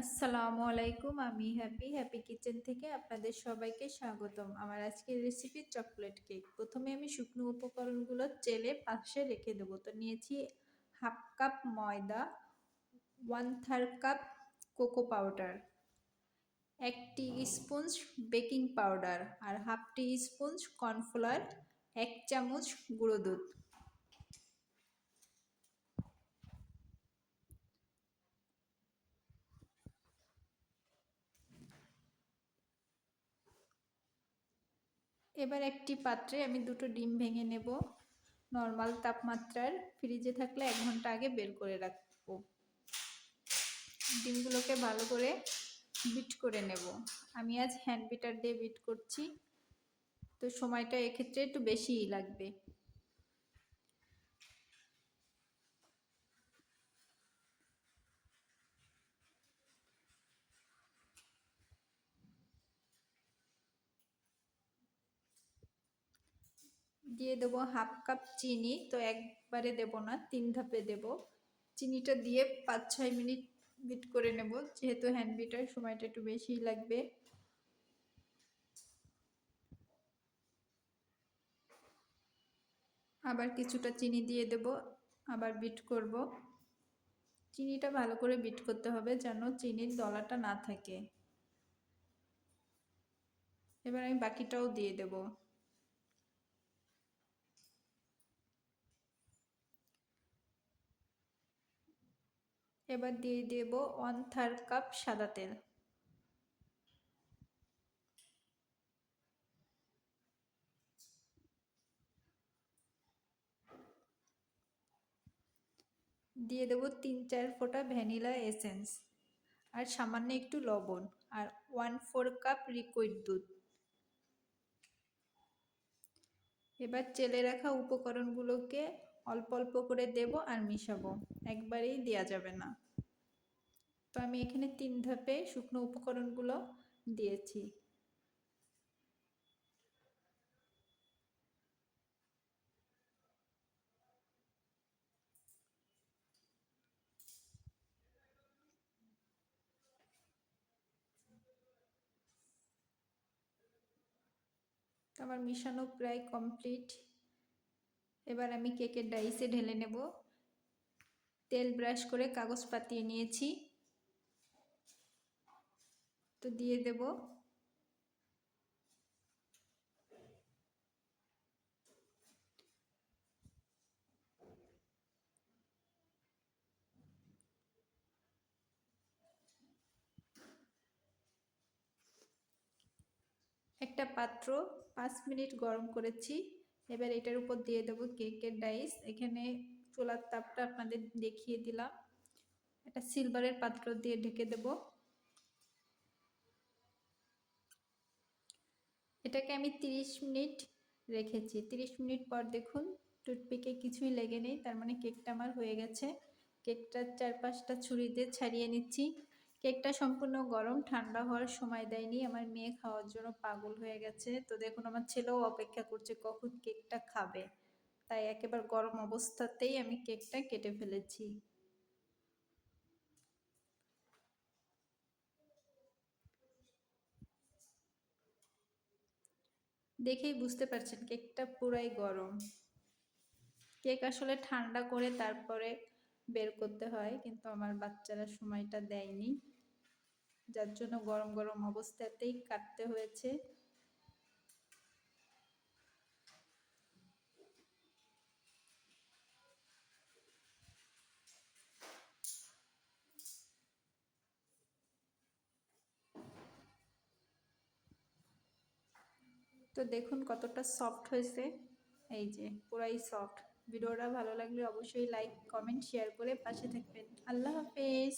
আসসালামু আলাইকুম, আমি হ্যাপি হ্যাপি কিচেন থেকে আপনাদের সবাইকে স্বাগতম। আমার আজকের রেসিপি চকলেট কেক প্রথমে আমি শুকনো উপকরণগুলো চেলে পাশে রেখে দেবো। তো নিয়েছি হাফ কাপ ময়দা one third cup cocoa powder এক টি স্পুঞ্জ বেকিং পাউডার আর হাফ টি স্পুঞ্জ কর্নফ্লাওয়ার এক চামচ গুঁড়ো দুধ। এবার একটি পাত্রে আমি দুটো ডিম ভেঙে নেব। নর্মাল তাপমাত্রার ফ্রিজে থাকলে এক ঘণ্টা আগে বের করে রাখব। ডিমগুলোকে ভালো করে বিট করে নেব। আমি আজ হ্যান্ড বিটার দিয়ে বিট করছি। তো সময়টা এক্ষেত্রে একটু বেশিই লাগবে। দিয়ে দেবো হাফ কাপ চিনি, তো একবারে দেব না, তিন ধাপে দেব। চিনিটা দিয়ে পাঁচ ছয় মিনিট বিট করে নেব, যেহেতু হ্যান্ড বিটার সময়টা একটু বেশিই লাগবে। আবার কিছুটা চিনি দিয়ে দেব, আবার বিট করব। চিনিটা ভালো করে বিট করতে হবে যেন চিনির দলাটা না থাকে। এবার আমি বাকিটাও দিয়ে দেবো। এবার দিয়ে দেব ওয়ান থার্ড কাপ সাদা তেল। দিয়ে দেব তিন চার ফোঁটা ভ্যানিলা এসেন্স আর সামান্য একটু লবণ আর ওয়ান ফোর কাপ লিকুইড দুধ। এবার চেলে রাখা উপকরণগুলোকে অল্প অল্প করে দেব আর মিশাবো। একবারেই দেওয়া যাবে না। তো আমি এখানে তিন ধাপে শুকনো উপকরণগুলো দিয়েছি। আমার মিশানো প্রায় কমপ্লিট। এবার আমি কেকের ডাইসে ঢেলে নেব। তেল ব্রাশ করে কাগজ পাতিয়ে নিয়েছি। তো দিয়ে দেব। একটা পাত্র পাঁচ মিনিট গরম করেছি। এবার এটার উপর দিয়ে দেবো কেকের ডাইস। এখানে চোলার তাপটা আপনাদের দেখিয়ে দিলাম। একটা সিলভারের পাত্র দিয়ে ঢেকে দেব। এটাকে আমি 30 মিনিট রেখেছি। 30 মিনিট পর দেখুন, টুথপিকে কিছুই লেগে নেই। তার মানে কেকটা আমার হয়ে গেছে। কেকটার চারপাশটা ছুরি দিয়ে ছাড়িয়ে নিচ্ছি। কেকটা সম্পূর্ণ গরম, ঠান্ডা হওয়ার সময় দেয়নি। আমার মেয়ে খাওয়ার জন্য পাগল হয়ে গেছে। তো দেখুন, আমার ছেলেও অপেক্ষা করছে কখন কেকটা খাবে। তাই একেবারে গরম অবস্থাতেই আমি কেকটা কেটে ফেলেছি। দেখেই বুঝতে পারছেন, কেকটা পুরাই গরম। কেক আসলে ঠান্ডা করে তারপরে বের করতে হয়, কিন্তু আমার বাচ্চারা সময়টা দেয়নি। যার জন্য গরম গরম অবস্থাতেই কাটতে হয়েছে। তো দেখুন কতটা সফট হয়েছে। এই যে পুরাই সফট ভিডিওটা ভালো লাগলে অবশ্যই লাইক কমেন্ট শেয়ার করে পাশে থাকবেন। আল্লাহ হাফেজ।